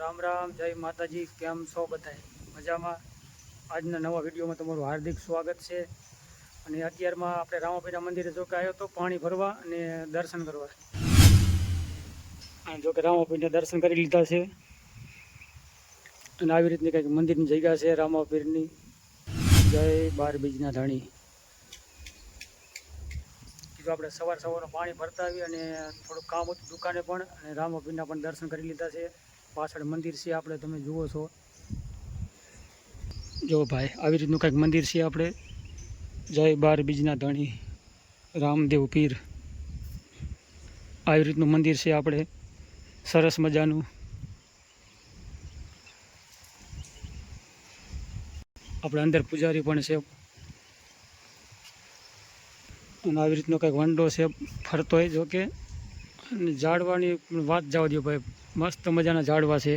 રામ રામ, જય માતાજી, કેમ છો બધાય? મજામાં? આજના નવા વિડીયોમાં તમારું હાર્દિક સ્વાગત છે. અને અત્યારમાં આપણે રામાપીના મંદિરે જો કે આવ્યો તો પાણી ભરવા અને દર્શન કરવા. અને જોકે રામાપીરના દર્શન કરી લીધા છે. અને આવી રીતની કંઈક મંદિરની જગ્યા છે રામાપીરની. જય બાર બીજના ધણી કીધું આપણે સવાર સવારનું પાણી ભરતા આવી અને થોડુંક કામ હતું દુકાને પણ અને રામાપીરના પણ દર્શન કરી લીધા છે. પાછળ મંદિર છે આપણે, તમે જુઓ છો. જો ભાઈ, આવી રીતનું કંઈક મંદિર છે આપણે. જય બાર બીજના ધણી રામદેવ પીર. આવી રીતનું મંદિર છે આપણે. સરસ મજાનું. આપણે અંદર પૂજારી પણ છે. અને આવી રીતનો કંઈક વંડો છે, ફરતો હોય જો કે અને ઝાડવાની વાત જવા દો ભાઈ. મસ્ત મજાના ઝાડવા છે.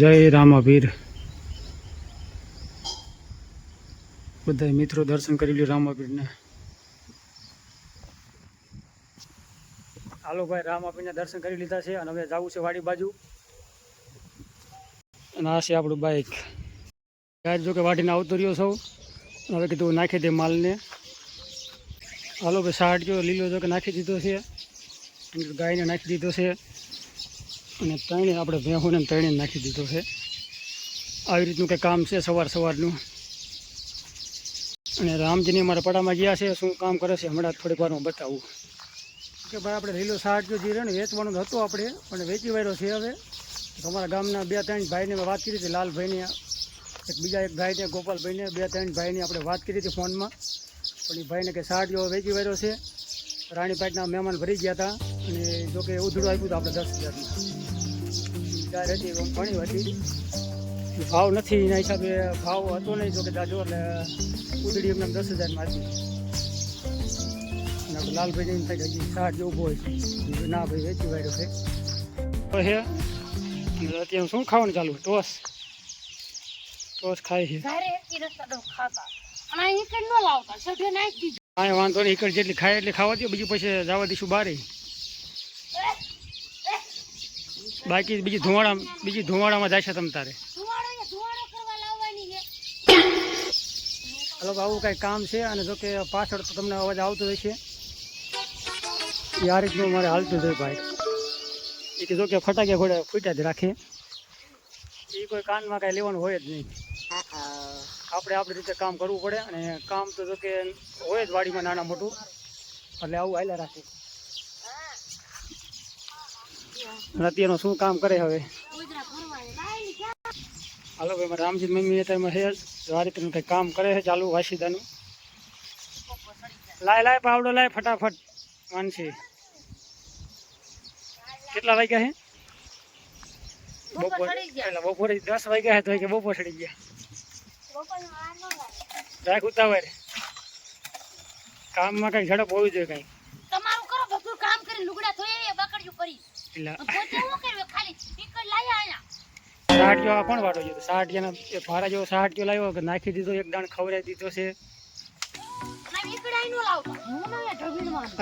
જય રામાભીર. બધા મિત્રો દર્શન કરી લ્યો રામાપીરને હાલો ભાઈ રામાપીરના દર્શન કરી લીધા છે અને હવે જવું છે વાડી બાજુ. અને આ છે આપણું બાઇક ગાય જો કે વાટીને આવતો રહ્યો સૌ હવે કીધું નાખી દે માલને. હાલો ભાઈ સાઠ જો લીલો જો કે નાખી દીધો છે. ગાયને નાખી દીધો છે. અને ત્રણે આપણે ભેહુને ત્રણે નાખી દીધો છે. આવી રીતનું કંઈ કામ છે સવાર સવારનું. અને રામજીની અમારા પડામાં ગયા છે, શું કામ કરે છે હમણાં થોડીક વારમાં બતાવું. કે ભાઈ આપણે લીલો સાઠ જો જીરણ વેચવાનું હતું આપણે, પણ વેચી વાળ્યો છે હવે. તમારા ગામના બે ત્રણ ભાઈને વાત કરી હતી, લાલભાઈને, એક બીજા એક ભાઈને ગોપાલભાઈને, બે ત્રણ ભાઈની આપણે વાત કરી હતી ફોનમાં. પણ એ ભાઈને કે જેવો વેચી વાળ્યો છે. રાણીપાટના મહેમાન ભરી ગયા હતા અને જો કે ઉધડું આપ્યું હતું આપણે દસ હજારનું. ગાય હતી એમ ઘણી હતી ભાવ નથી એના હિસાબે ભાવ હતો નહીં જો કે દાજો એટલે ઉદડી એમને દસ હજારમાં હતી. અને આપણે લાલભાઈને એમ થાય હજી સાઠ જેવું હોય. ના ભાઈ વેચી વાળ્યો છે. તો હે અત્યારે શું ખાવાનું ચાલુ ટોસ. ટોસ ખાય છે. કાંઈ વાંધો નહીં એકડ જેટલી ખાય એટલી ખાવા દો બીજું પછી જવા દઈશું બારે. બાકી બીજી ધુવાડા બીજી ધુવાડામાં જાય છે તમ તારે. છે હલો આવું કાંઈ કામ છે? અને જો કે પાછળ તો તમને અવાજ આવતો હશે એ આ રીતનું મારે હાલતું હોય ભાઈ. એ કે જો કે ફટાક્યા ઘોડે ફૂટ્યા જ રાખે. એ કોઈ કાનમાં કાંઈ લેવાનું હોય જ નહીં. આપણે આપણી રીતે કામ કરવું પડે અને કામ તો જો કે હોય જ વાડીમાં નાના મોટું. એટલે આવું હાલ્યા રાખે અને અત્યારનું શું કામ કરે હવે? હાલો ભાઈ, મારા રામજી મમ્મી અત્યારમાં છે. જ કંઈક કામ કરે છે ચાલુ વાસીદાનું. લાય લાય, પાવડો લાય, ફટાફટ. માનસી કેટલા વાગ્યા છે? બપોર દસ વાગ્યા છે તો કે બપોર ચડી ગયા. રાખ ઉતાવળ. કામમાં કંઈક ઝડપ હોવી જોઈએ કંઈક તમારું કરો, બધું કામ કરી લુગડા ધોઈ બકડ્યું કરી એટલે પોતે હું કર્યું ખાલી ટીકર લાયા આયા. સાઠ જેવા કોણ વાળો છે સાઠ જેના એ ભારા જેવો સાઠ જેવો લાવ્યો કે નાખી દીધો એક દાણ ખવડાવી દીધો છે.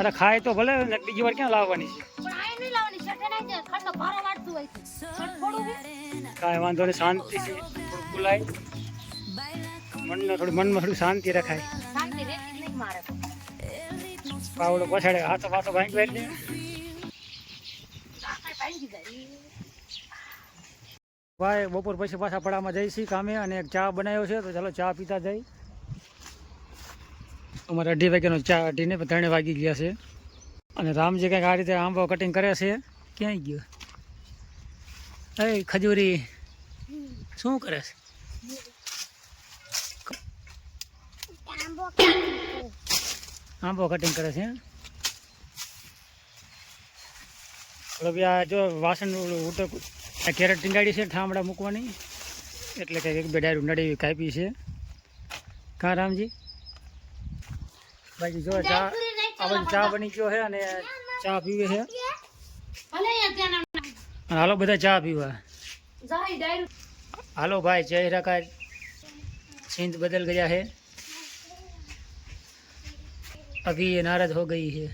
અરે ખાય તો ભલે બીજી વાર ક્યાં લાવવાની છે. કાંઈ વાંધો નહીં શાંતિ છે. બોલાય મનને થોડું મનમાં થોડું શાંતિ રખાય. પાવડો પછાડે હાથો પાછો બેઠ ભાંગી જાય ઈ. ભાઈ બપોર પછી પાછા પડામાં જઈશી કામે અને એક ચા બનાવ્યો છે તો ચાલો ચા પીતા જઈ. અમારે અઢી વાગ્યાનો ચા અઢીને ત્રણે વાગી ગયા છે. અને રામજી કંઈક આ રીતે આંબો કટિંગ કરે છે. ક્યાંય ગયો? એ ખજૂરી. શું કરે છે? આંબો કટિંગ કરે. છે હવે આ જો વાસણ ઉટક કેરેટ ટીંગાડી છે ઠામડા મૂકવાની. એટલે કંઈક એક બે ડાયરું નડી કાપી છે. કાં રામજી? બાકી જો ચા આ ચા બની ગયો છે અને ચા પીવે છે. હાલો બધા ચા પીવા. હાલો ભાઈ જય રકા સિંધ બદલ ગયા હે અભી નારાજ હો ગઈ હે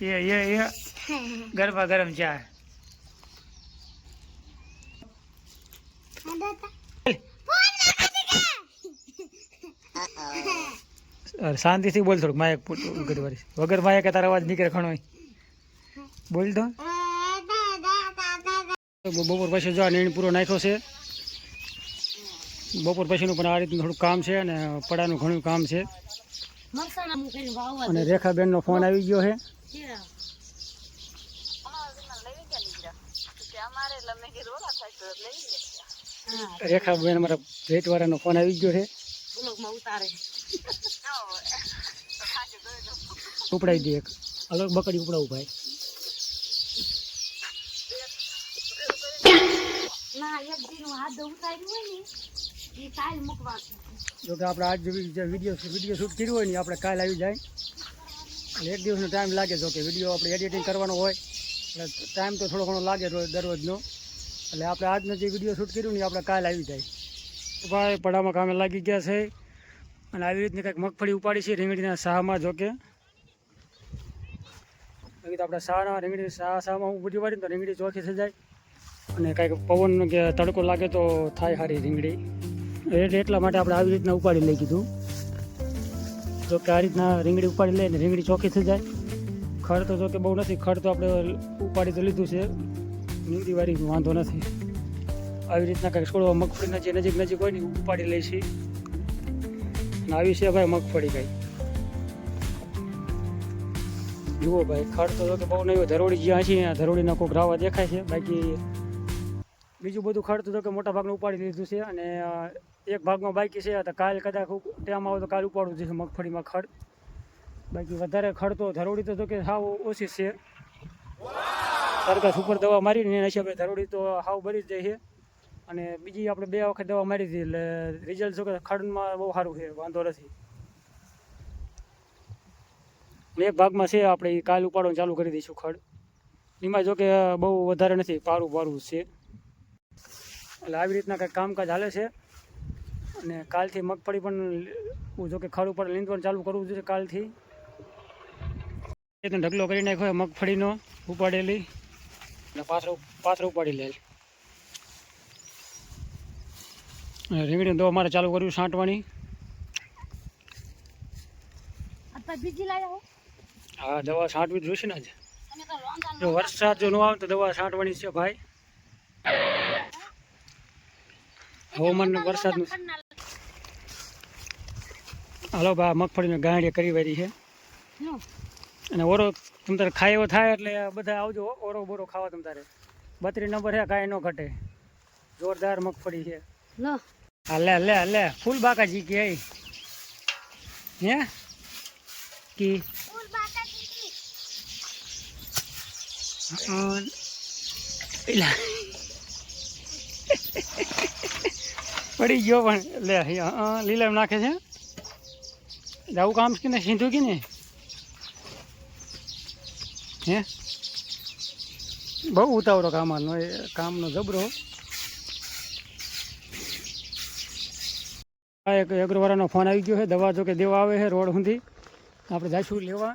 એ એ એ ગરબા ગરમ ચા શાંતિથી બોલ થોડુંક, માયક ઘડી વારી વગર માયક તારા અવાજ નીકળે ખણો બોલ તો. બપોર પછી જો નીણ પૂરો નાખ્યો છે. બપોર પછીનું પણ આ રીતનું થોડું કામ છે અને પડાનું ઘણું કામ છે. મરસાના રેખાબેન નો અને ફોન આવી ગયો છે. રેખાબેન અમારા ભેટવાળાનો ફોન આવી ગયો છે. ઉપડાઈ ઉપડાવી દે એક. અલગ બકડી ઉપડાવું ભાઈ. ના એક દિન હાથ ઉતાર્યું હોય ને. એ કાલ મૂકવાનું. જો કે આપણે આજ વીડિયો વીડિયો શૂટ કર્યું હોય ને આપણે કાલ આવી જાય. એટલે એક દિવસનો ટાઈમ લાગે જો કે વીડિયો આપણે એડિટિંગ કરવાનો હોય. એટલે ટાઈમ તો થોડો ઘણો લાગે રોજ દરરોજનો. એટલે આપણે આજનો જે વીડિયો શૂટ કર્યું ને આપણે કાલ આવી જાય. ભાઈ, પડામાં કામે લાગી ગયા છે. અને આવી રીતની કંઈક મગફળી ઉપાડી છે રીંગણીના શાહમાં જોકે બાકી તો આપણે શાહના રીંગણી શાહમાં હું બધી વાળી તો રીંગણી ચોખી થઈ જાય. અને કાંઈક પવન કે તડકો લાગે તો થાય સારી રીંગણી. એટલે એટલા માટે આપણે આવી રીતના ઉપાડી લઈ કીધું. જો કે આ રીતના રીંગણી ઉપાડી લઈને રીંગણી ચોખ્ખી થઈ જાય. ખડ તો જો કે બહુ નથી, ખડ તો આપણે ઉપાડી તો લીધું છે. નીંદી વાળી વાંધો નથી. આવી રીતના કંઈક છોડવા મગફળીના જે નજીક નજીક હોય ને ઉપાડી લઈ છીએ. આવી છે ભાઈ મગફળી કઈ. જુઓ ભાઈ, ખડ તો કે બહુ નહીં ધરોડી જ્યાં છે ત્યાં ધરોડીના કોઈક રાવા દેખાય છે. બાકી બીજું બધું ખડ તો કે મોટા ભાગનું ઉપાડી લીધું છે અને એક ભાગમાં બાકી છે તો કાલ કદાચ ટાઈમ આવે તો કાલ ઉપાડવું જશે મગફળીમાં ખડ. બાકી વધારે ખડ તો ધરોડી તો જો કે સાવ ઓછી છે. સરકાર ઉપર દવા મારીને એના હિસાબે ધરોડી તો સાવ ભરી જ જાય છે. અને બીજી આપણે બે વખત દવા મારી હતી એટલે રિઝલ્ટ જો કે ખડમાં બહુ સારું છે, વાંધો નથી. એક ભાગમાં છે, આપણે કાલ ઉપાડવાનું ચાલુ કરી દઈશું ખડ. એમાં જો કે બહુ વધારે નથી પારું પારું છે. એટલે આવી રીતના કંઈક કામકાજ હાલે છે. અને કાલથી મગફળી પણ હું જો કે ખડ ઉપર લીંદવાનું ચાલુ કરવું જોઈએ કાલથી. ઢગલો કરી નાખ્યો મગફળીનો ઉપાડેલી. અને પાછળ પાછળ ઉપાડી લે. રીંગણી રીંગણીનું દવા મારે ચાલુ કર્યું છાંટવાની. હો દવા છાંટવી જોઈશે ને આજે. લોંધા જો વરસાદ જો ન આવે તો દવા છાંટવાની છે ભાઈ. હવામાન વરસાદનું હાલો બા મગફળીને ગાંડી કરી વારી છે. અને ઓરો તમ તારે ખાય એવો થાય એટલે બધા આવજો ઓરો બોરો ખાવા તમ તારે. બત્રીસ નંબર છે કાંઈ ન ઘટે. જોરદાર મગફળી છે. હાલે લે લે લે ફૂલ બાકાજી કે હે? કી? એલા. પડી ગયો પણ લે લીલા લીલામ નાખે છે. જવું કામ છે ને સીધું કે ને હે? બહુ ઉતાવળો કામનો એ કામનો જબરો. આ એક એગ્રોવાળાનો ફોન આવી ગયો છે, દવા જો કે દેવા આવે છે રોડ સુધી. આપણે જઈશું લેવા.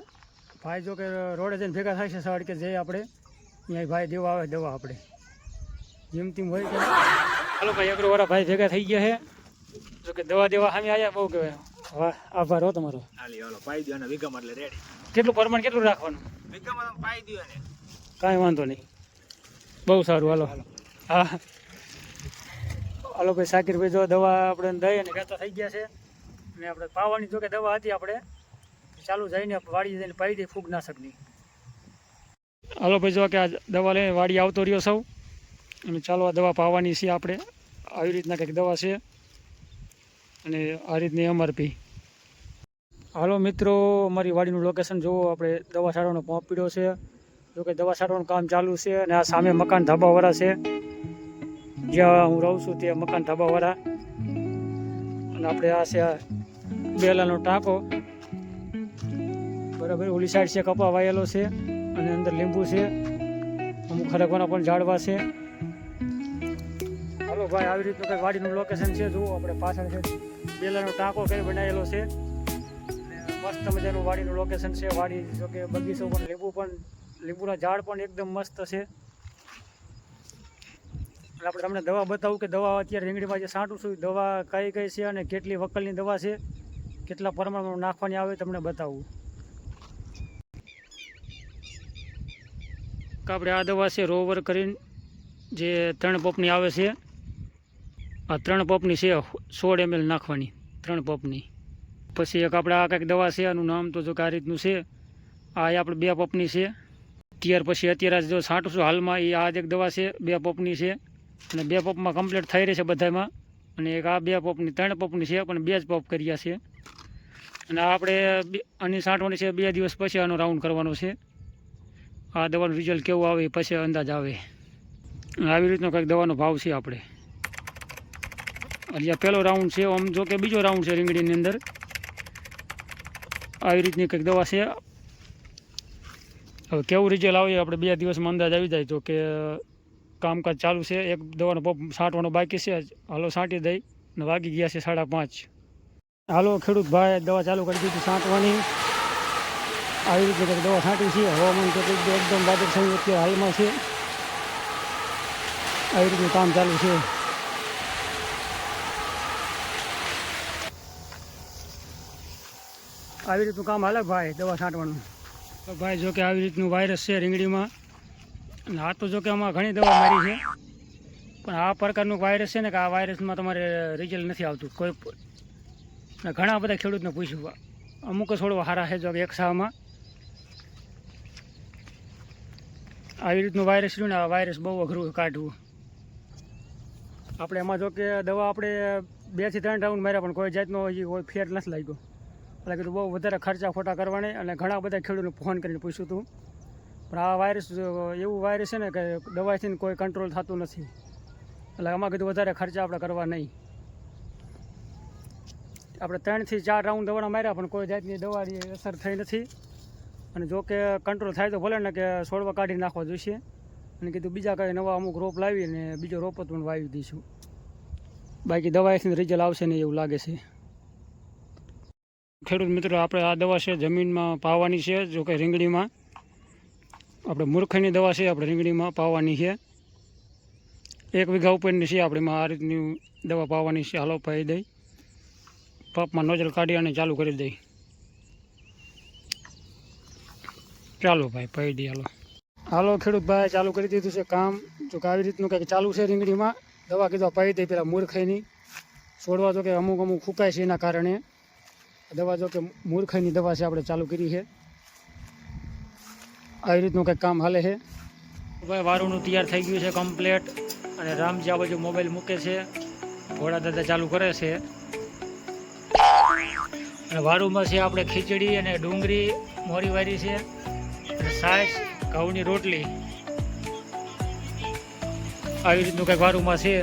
ભાઈ જો કે રોડે જઈને ભેગા થાય છે સાડ કે જઈએ આપણે અહીંયા ભાઈ દેવા આવે, દવા આપણે. જેમ તેમ હોય હાલો ભાઈ એગ્રોવાળા ભાઈ ભેગા થઈ ગયા છે જો કે દવા દેવા સામે આવ્યા બહુ કહેવાય. વાહ આભાર હો તમારો. હાલી હાલો પાઈ દો અને વીઘામાં એટલે રેડી કેટલું પરમાણ કેટલું રાખવાનું? વિગમ તમે પાઈ દો ને કાંઈ વાંધો નહીં. બહુ સારું હાલો. હા. હાલો ભાઈ સાકીરભાઈ જો દવા આપણે દઈ અને કહેતા થઈ ગયા છે. અને આપણે પાવાની જો કે દવા હતી આપણે. ચાલુ જઈને વાડી જઈને પાઈ દઈ ફૂગનાશકની હાલો ભાઈ જો કે આ દવા લઈને વાડી આવતો રહ્યો સૌ. અને ચાલો આ દવા પાવાની છે આપણે. આવી રીતના કંઈક દવા છે. અને આ રીતની એમઆરપી હાલો મિત્રો, અમારી વાડીનું લોકેશન જુઓ આપણે દવા છાંટવાનો પંપ પીડ્યો છે. જોકે દવા છાંટવાનું કામ ચાલુ છે અને આ સામે મકાન ધાબાવાળા છે. જ્યાં હું રહું છું ત્યાં મકાન ધાબાવાળા. અને આપણે આ છે બેલાનો ટાંકો. બરાબર, ઓલી સાઈડ છે કપા વાયેલો છે અને અંદર લીંબુ છે. અમુક ખરકવાના પણ ઝાડવા છે. ભાઈ આવી રીતનું કંઈક વાડીનું લોકેશન છે, જુઓ આપણે પાછળ છે. બેલાનો ટાંકો કરી બનાવેલો છે. મસ્ત મજાનું વાડીનું લોકેશન છે. વાડી જો કે બગીચો પણ, લીંબુ પણ, લીંબુના ઝાડ પણ એકદમ મસ્ત છે. આપણે તમને દવા બતાવું કે દવા અત્યારે રીંગણીમાં જે છાંટું છું દવા કઈ કઈ છે અને કેટલી વકલની દવા છે, કેટલા પ્રમાણમાં નાખવાની આવે તમને બતાવું. આપણે આ દવા છે, રોવર કરીને જે ત્રણ પંપની આવે છે. આ ત્રણ પંપની છે, સોળ એમએલ નાખવાની, ત્રણ પંપની. પછી એક આપણે આ કંઈક દવા છે, આનું નામ તો જો કે આ રીતનું છે. આ આપણે બે પંપની છે. ત્યાર પછી અત્યારે જો છાંટું છું હાલમાં, એ આ એક દવા છે, બે પંપની છે. અને બે પંપમાં કમ્પ્લીટ થઈ રહી છે બધામાં. અને એક આ બે પંપની, ત્રણ પંપની છે, પણ બે જ પંપ કર્યા છે. અને આપણે આની છાંટવાની છે, બે દિવસ પછી આનો રાઉન્ડ કરવાનો છે. આ દવાનું રિઝલ્ટ કેવું આવે પછી અંદાજ આવે. આવી રીતનો કંઈક દવાનો ભાવ છે આપણે. હજી પહેલો રાઉન્ડ છે, આમ જો કે બીજો રાઉન્ડ છે રીંગણીની અંદર. આવી રીતની કંઈક દવા છે. હવે કેવું રિઝલ્ટ આવે આપણે બે દિવસમાં અંદાજ આવી જાય. તો કે કામકાજ ચાલુ છે. એક દવાનો પંપ છાંટવાનો બાકી છે. હાલો છાંટી દઈ ને વાગી ગયા છે સાડા પાંચ. હાલો ખેડૂત ભાઈ, દવા ચાલુ કરી દીધી છાંટવાની. આવી રીતે કંઈક દવા છાંટી છે. હવામાન કંઈક એકદમ વાદળછાયું અત્યારે હાલમાં છે. આવી રીતનું કામ ચાલુ છે. આવી રીતનું કામ હાલે ભાઈ, દવા છાંટવાનું. તો ભાઈ, જો કે આવી રીતનું વાયરસ છે રીંગણીમાં, અને આ તો જો કે આમાં ઘણી દવા મારી છે. પણ આ પ્રકારનું વાયરસ છે ને કે આ વાયરસમાં તમારે રિઝલ્ટ નથી આવતું. કોઈ ઘણા બધા ખેડૂતને પૂછ્યું, અમુક છોડવા સારા છે જો કે એક સાહમાં આવી રીતનું વાયરસ રહ્યું ને, આ વાયરસ બહુ અઘરું કાઢવું. આપણે એમાં જો કે દવા આપણે બેથી ત્રણ રાઉન્ડ માર્યા, પણ કોઈ જાતનો કોઈ ફેર નથી લાગ્યો. એટલે કીધું બહુ વધારે ખર્ચા ખોટા કરવાને અને ઘણા બધા ખેડૂતને ફોન કરીને પૂછ્યું હતું પણ આ વાયરસ, એવું વાયરસ છે ને કે દવાથી કોઈ કંટ્રોલ થતું નથી. એટલે આમાં કીધું વધારે ખર્ચા આપણે કરવા નહીં. આપણે ત્રણથી ચાર રાઉન્ડ દવાના માર્યા, પણ કોઈ જાતની દવાની અસર થઈ નથી. અને જો કે કંટ્રોલ થાય તો ભલે ને કે છોડવા કાઢી નાખવા જોઈશે. અને કીધું બીજા કંઈ નવા અમુક રોપ લાવીને બીજો રોપ પણ વાવી દઈશું. બાકી દવાથી રિઝલ્ટ આવશે ને એવું લાગે છે. ખેડૂત મિત્રો, આપણે આ દવા છે, જમીનમાં પાવાની છે, જો કે રીંગણીમાં. આપણે મૂર્ખની દવા છે, આપણે રીંગણીમાં પાવાની છે. એક વીઘા ઉપરની છે, આપણે આ રીતની દવા પાવાની છે. હાલો, પાઈ દઈ. પાપમાં નોઝલ કાઢી અને ચાલુ કરી દઈ. ચાલો ભાઈ, પાઈ દઈ હાલો. હાલો, ખેડૂત ભાઈ, ચાલુ કરી દીધું છે કામ. જો કે આવી રીતનું કંઈક ચાલુ છે રીંગણીમાં, દવા કીધું પાઈ દઈ, પેલા મૂર્ખાઈની છોડવા તો કે અમુક અમુક ફૂંકાય છે એના કારણે. દવા જો કે મૂર્ખાઈની દવા છે, આપણે ચાલુ કરી છે. આવી રીતનું કંઈક કામ હાલે છે. ભાઈ વારુનું તૈયાર થઈ ગયું છે કમ્પ્લેટ અને રામજી આ બાજુ મોબાઈલ મૂકે છે. ઘોડા દાદા ચાલુ કરે છે. અને વારુમાં છે આપણે ખીચડી અને ડુંગળી મોરી વારી છે. અને સાસ, ઘઉંની રોટલી. આવી રીતનું કંઈક વારુમાં છે.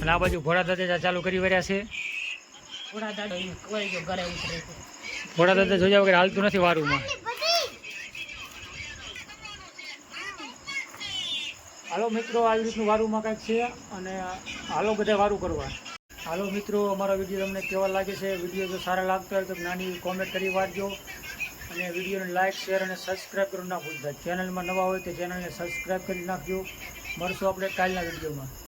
અને આ બાજુ ઘોડા દાદા ચાલુ કરી વર્યા છે. દાડો ઈ ખવાઈ ગયો ઘરે ઉતરે છે. ઘોડા દાદા જોયા વગર હાલતું નથી વારુમાં હાલો મિત્રો આવી રીતનું વારુમાં કંઈક છે અને હાલો બધા વારું કરવા. હાલો મિત્રો અમારો વીડિયો તમને કેવા લાગે છે? વીડિયો જો સારા લાગતો હોય તો નાની કોમેન્ટ કરી વાંચજો અને વિડીયોને લાઇક શેર અને સબસ્ક્રાઈબ કરવું ના ભૂલતા. ચેનલમાં નવા હોય તો ચેનલને સબસ્ક્રાઈબ કરી નાખજો. મળશું આપણે કાલના વિડીયોમાં.